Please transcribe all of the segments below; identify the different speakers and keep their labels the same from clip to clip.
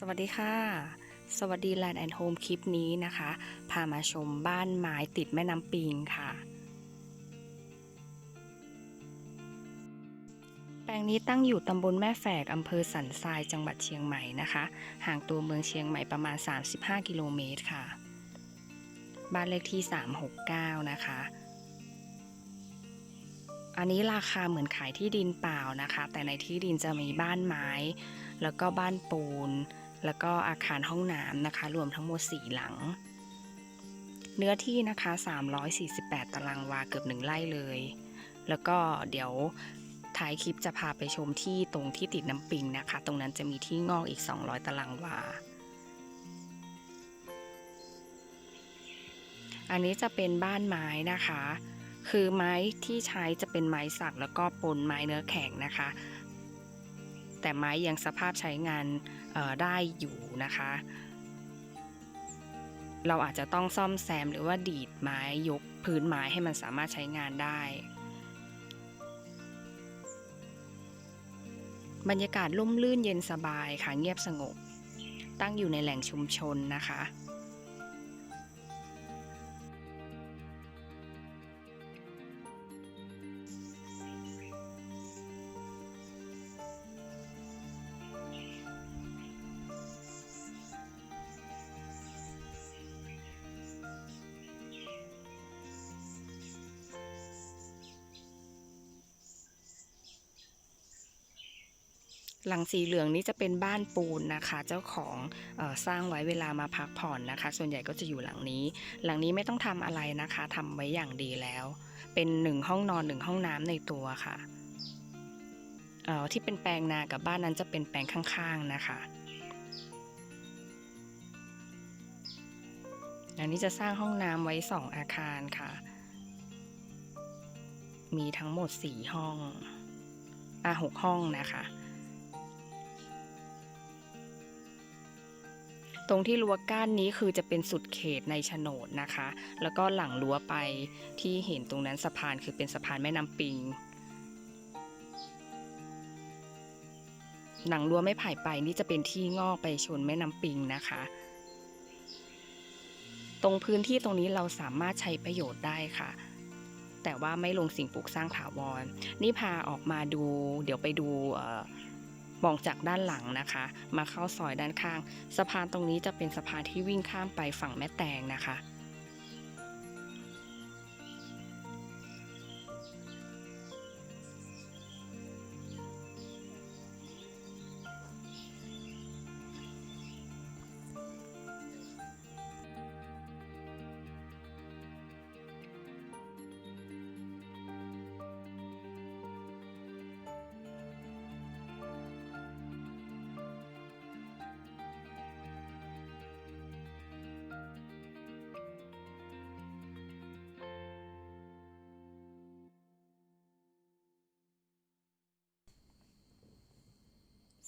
Speaker 1: สวัสดีค่ะ สวัสดี Land and Home คลิปนี้นะคะ พามาชมบ้านไม้ติดแม่น้ำปิงค่ะ แปลงนี้ตั้งอยู่ตำบลแม่แฝกอำเภอสันทรายจังหวัดเชียงใหม่นะคะ ห่างตัวเมืองเชียงใหม่ประมาณ 35 กิโลเมตรค่ะ บ้านเลขที่ 369 นะคะอันนี้ราคาเหมือนขายที่ดินเปล่านะคะ แต่ในที่ดินจะมีบ้านไม้ แล้วก็บ้านปูน แล้วก็อาคารห้องน้ำนะคะ รวมทั้งหมด 4 หลัง เนื้อที่นะคะ 348 ตารางวาเกือบหนึ่งไร่เลย แล้วก็เดี๋ยวท้ายคลิปจะพาไปชมที่ตรงที่ติดน้ำปิงนะคะ ตรงนั้นจะมีที่งอกอีก 200 ตารางวา อันนี้จะเป็นบ้านไม้นะคะ คือไม้ที่ใช้จะเป็นไม้สักแล้วก็ปนไม้เนื้อแข็งนะคะ แต่ไม้ยังสภาพใช้งานได้อยู่นะคะ เราอาจจะต้องซ่อมแซมหรือว่าดีดไม้ยกพื้นไม้ให้มันสามารถใช้งานได้ บรรยากาศร่มรื่นเย็นสบายค่ะเงียบสงบ ตั้งอยู่ในแหล่งชุมชนนะคะ หลังสีเหลืองนี้จะเป็นบ้านปูนนะคะ เจ้าของออสร้างไว้เวลามาพักผ่อนนะคะ ส่วนใหญ่ก็จะอยู่หลังนี้ หลังนี้ไม่ต้องทำอะไรนะคะทำไว้อย่างดีแล้ว เป็นหนึ่งห้องนอนหนึ่งห้องน้ำในตัวค่ะอ่อที่เป็นแปลงนากับบ้านนั้นจะเป็นแปลงข้างๆนะคะอันนี้จะสร้างห้องน้ำไว้สองอาคารค่ะ มีทั้งหมดสี่ห้องอะหกห้องนะคะ ตรงที่รั้วก้านนี้คือจะเป็นสุดเขตในโฉนดนะคะ แล้วก็หลังรั้วไปที่เห็นตรงนั้นสะพานคือเป็นสะพานแม่น้ำปิง หลังรั้วไม่ไผ่ไปนี่จะเป็นที่งอกไปชนแม่น้ำปิงนะคะ ตรงพื้นที่ตรงนี้เราสามารถใช้ประโยชน์ได้ค่ะแต่ว่าไม่ลงสิ่งปลูกสร้างถาวร นี่พาออกมาดู เดี๋ยวไปดู มองจากด้านหลังนะคะ มาเข้าซอยด้านข้าง สะพานตรงนี้จะเป็นสะพานที่วิ่งข้ามไปฝั่งแม่แตงนะคะ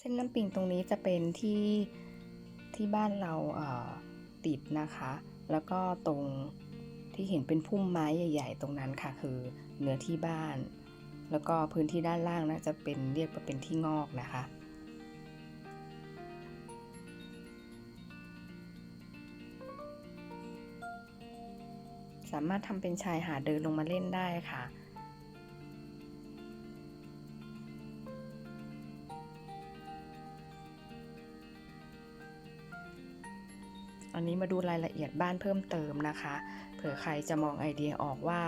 Speaker 1: ส้นน้ำปิงตรงนี้จะเป็นที่ที่บ้านเราเติดนะคะ แล้วก็ตรงที่เห็นเป็นพุ่มไม้ใหญ่ ๆ ตรงนั้นค่ะ คือเนื้อที่บ้าน แล้วก็พื้นที่ด้านล่างนะจะเป็นเรียกว่าเป็นที่งอกนะคะสามารถทำเป็นชายหาดเดินลงมาเล่นได้ค่ะ อันนี้มาดูรายละเอียดบ้านเพิ่มเติมนะคะ เผื่อใครจะมองไอเดียออกว่า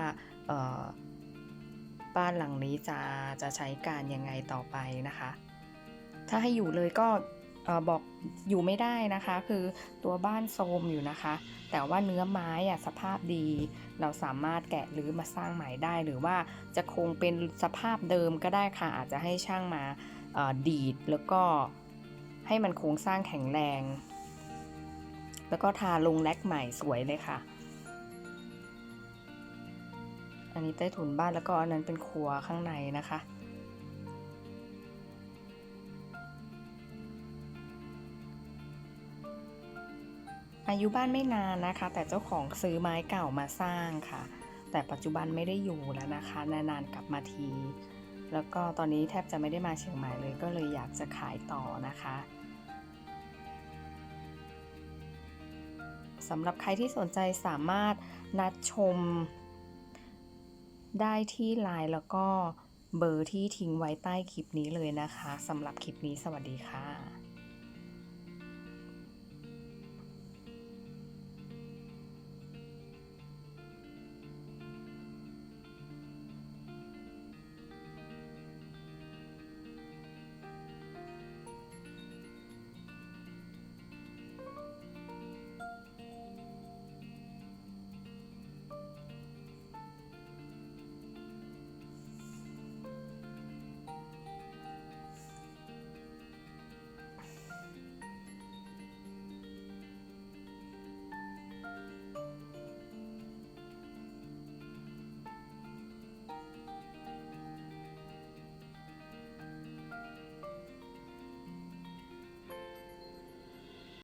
Speaker 1: บ้านหลังนี้จะจะใช้การยังไงต่อไปนะคะ ถ้าให้อยู่เลยก็บอกอยู่ไม่ได้นะคะ คือตัวบ้านโทรมอยู่นะคะ แต่ว่าเนื้อไม้อะสภาพดี เราสามารถแกะหรือมาสร้างใหม่ได้ หรือว่าจะคงเป็นสภาพเดิมก็ได้ค่ะ อาจจะให้ช่างมาดีดแล้วก็ให้มันโครงสร้างแข็งแรง แล้วก็ทาลงแลกใหม่สวยเลยค่ะ อันนี้ใต้ถุนบ้านแล้วก็อันนั้นเป็นครัวข้างในนะคะ อายุบ้านไม่นานนะคะ แต่เจ้าของซื้อไม้เก่ามาสร้างค่ะ แต่ปัจจุบันไม่ได้อยู่แล้วนะคะ นานๆกลับมาที แล้วก็ตอนนี้แทบจะไม่ได้มาเชียงใหม่เลยก็เลยอยากจะขายต่อนะคะ สำหรับใครที่สนใจสามารถนัดชม ได้ที่ไลน์แล้วก็เบอร์ที่ทิ้งไว้ใต้คลิปนี้เลยนะคะสำหรับคลิปนี้สวัสดีค่ะ